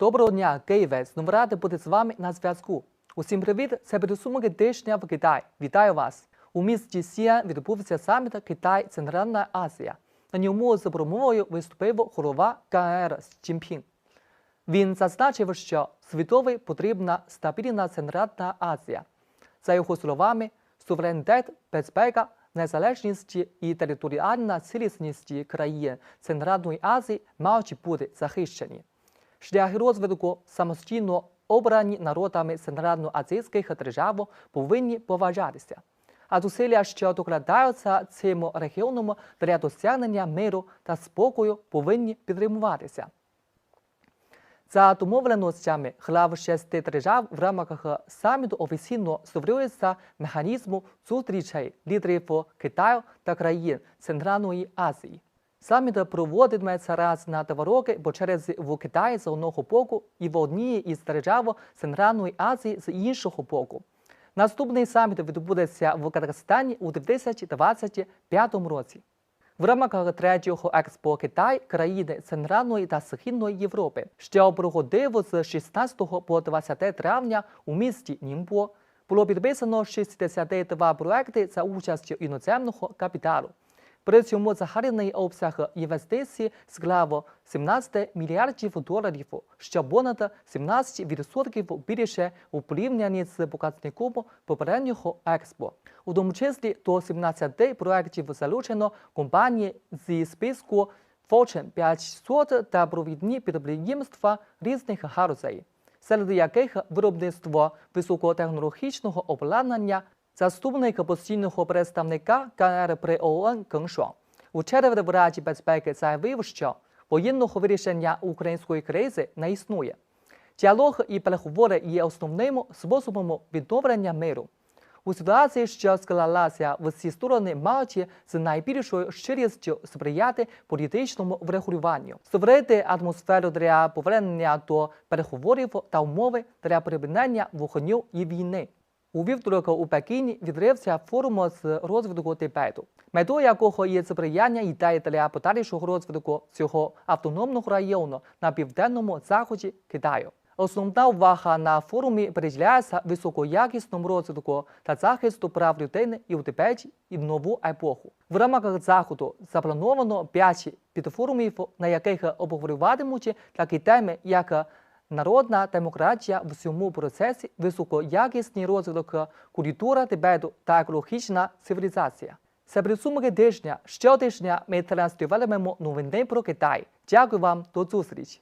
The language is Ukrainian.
Доброго дня, Києве! Знову радий бути з вами на зв'язку. Усім привіт! Це підсумки тижня в Китаї. Вітаю вас! У місті Сіан відбувся саміт Китай Центральна Азія. На ньому з промовою виступив голова КНР Цзіньпін. Він зазначив, що світові потрібна стабільна Центральна Азія. За його словами, суверенітет, безпека, незалежність і територіальна цілісність країн Центральної Азії мають бути захищені. Шляхи розвитку самостійно обрані народами центральноазійських держав повинні поважатися. А зусилля, що докладаються цим регіоном для досягнення миру та спокою, повинні підтримуватися. За домовленостями глав шести держав в рамках саміту офіційно створюється механізму зустрічей лідерів Китаю та країн Центральної Азії. Саміт проводитиметься раз на два роки по черзі в Китаї з одного боку і в одній із держав Центральної Азії з іншого боку. Наступний саміт відбудеться в Казахстані у 2025 році. В рамках третього експо Китай країни Центральної та Східної Європи, що проходив з 16 по 20 травня у місті Німбо, було підписано 62 проекти за участю іноземного капіталу. При цьому загальний обсяг інвестицій склав 17 мільярдів доларів, що понад 17% більше у порівнянні з показником попереднього експо. У тому числі до 17 проєктів залучено компанії зі списку Fortune 500 та провідні підприємства різних галузей, серед яких виробництво високотехнологічного обладнання, заступник постійного представника КНР при ООН Кeng У червні в Раді безпеки заявив, що воєнного вирішення української кризи не існує. Діалог і переговори є основним способом відновлення миру. У ситуації, що склалася, в всі сторони мають з найбільшою щирістю сприяти політичному врегулюванню, створити атмосферу для повернення до переговорів та умови для припинення вогню і війни. У вівторок у Пекіні відрився форум з розвитку Тибету, метою якого є сприяння ідеї для подальшого розвитку цього автономного району на південному заході Китаю. Основна увага на форумі приділяється високоякісному розвитку та захисту прав людини і у Тибеті, і в нову епоху. В рамках заходу заплановано п'ять підфорумів, на яких обговорюватимуть такі теми, як народна демократія в цьому процесі, високоякісний розвиток культура Тибету та екологічна цивілізація. Це підсумки тижня. Щотижня ми транслюватимемо новини про Китай. Дякую вам, до зустрічі!